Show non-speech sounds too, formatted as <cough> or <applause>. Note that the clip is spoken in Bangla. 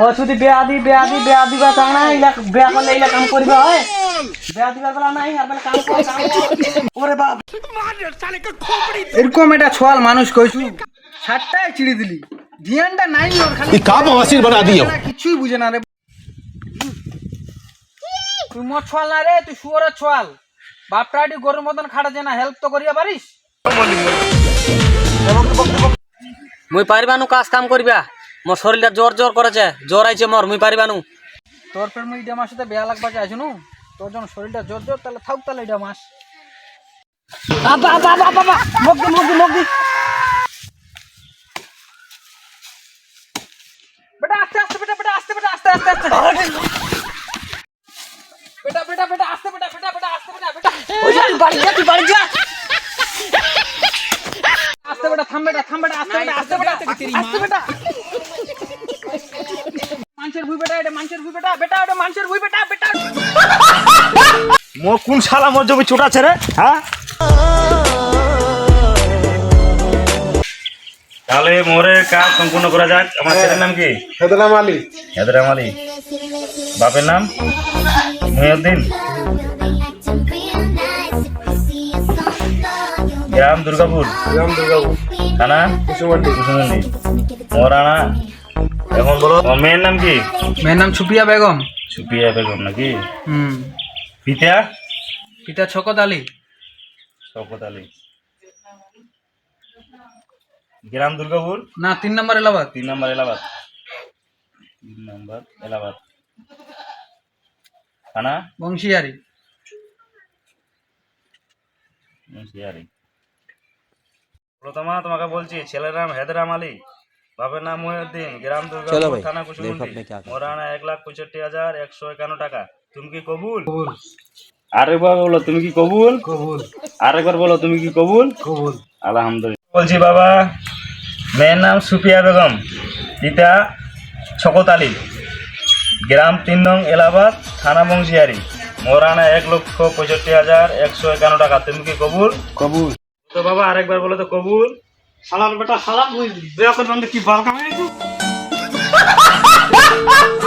ও শুধু বিয়া দি বিয়া দি বিয়া দিবা তা না ইলা বিয়া করলে ইলা কাম করবে হয়। বিয়া দিবার বেলা নাই আর বেলা কাম করে ওরে বাপ। এরকম এটা ছোয়াল মানুষ কইছু সাতটায় চিড়ি দিলি। ধিয়ানটা নাই ওর খালি। কা বাবাসির বানা দিও। কিছুই বুঝে না রে। তুই মোর ছোয়াল না রে তুই শুয়োরের ছোয়াল। বাপটাটি গরুর মতন খাটা না হেল্প তো করিয়া পারিস? মুই পারবানু কাজ কাম করিবা। মোর শরীরটা জোর জোর করেছে জ্বর আইছে মোর মুই পারিবানু। তোর ফের মুই এটা আমার সাথে বেয়া লাগবা চাইছো নু তোর যখন শরীরটা জোর জোর তাহলে থাক তাহলে এটা মাস। আবা আবা আবা আবা মগ দি মগ দি মগ দি। বেটা আস্তে আস্তে বেটা বেটা আস্তে বেটা আস্তে আস্তে আস্তে। বেটা বেটা বেটা আস্তে বেটা বেটা বেটা আস্তে বেটা বেটা। ওই যা তুই বাড়ি যা তুই বাড়ি যা। আস্তে বেটা থাম বেটা থাম বেটা আস্তে বেটা আস্তে বেটা। আস্তে বেটা। মানুষের ভুই বেটা এটা মানুষের ভুই বেটা বেটা ওটা মানুষের ভুই বেটা বেটা। মো কোন শালা মোর জমি ছোটাছে রে হ্যাঁ? তাহলে মোরে কাজ সম্পূর্ণ করা যাক? আমার ছেলের নাম কি? হেদরাম আলী। হেদরাম আলী। বাপের নাম? মহিউদ্দিন। গ্রাম দুর্গাপুর। রাম দুর্গাপুর। থানা? কুসুমন্ডি। কুসুমন্ডি। মোরানা এখন বলো। মেয়ের নাম কি? মেয়ের নাম ছুপিয়া বেগম। সুপিয়া বেগম নাকি? হুম। পিতা? পিতা ছকত আলী। শওকত আলী। গ্রাম দুর্গাপুর? না তিন নম্বর এলাহাবাদ। তিন নম্বর এলাহাবাদ। তিন নম্বর এলাহাবাদ। থানা? বংশিয়ারি। মুন্সিয়ারি প্রথমা তোমাকে বলছি ছেলের নাম হেদরাম আলী। বাপের নাম মহিউদ্দিন গ্রাম দুর্গাপুর থানা কুসুমুন্ডি মোরানা এক লাখ পঁয়ষট্টি হাজার একশো একান্ন টাকা। তুমি কি কবুল? আরেকবার বলো তুমি কি কবুল? কবুল। আরেকবার বলো তুমি কি কবুল? কবুল। আলহামদুলিল্লাহ। বলছি বাবা মেয়ের নাম সুপিয়া বেগম পিতা শকত আলী। গ্রাম তিন নং এলাহাবাদ থানা বংশিয়ারি মোরানা এক লক্ষ পঁয়ষট্টি হাজার একশো একান্ন টাকা। তুমি কি কবুল? কবুল। তো বাবা আরেকবার বলো তো কবুল। শালার বেটা শালা তুই বেয়া কি বাল কামাই <laughs>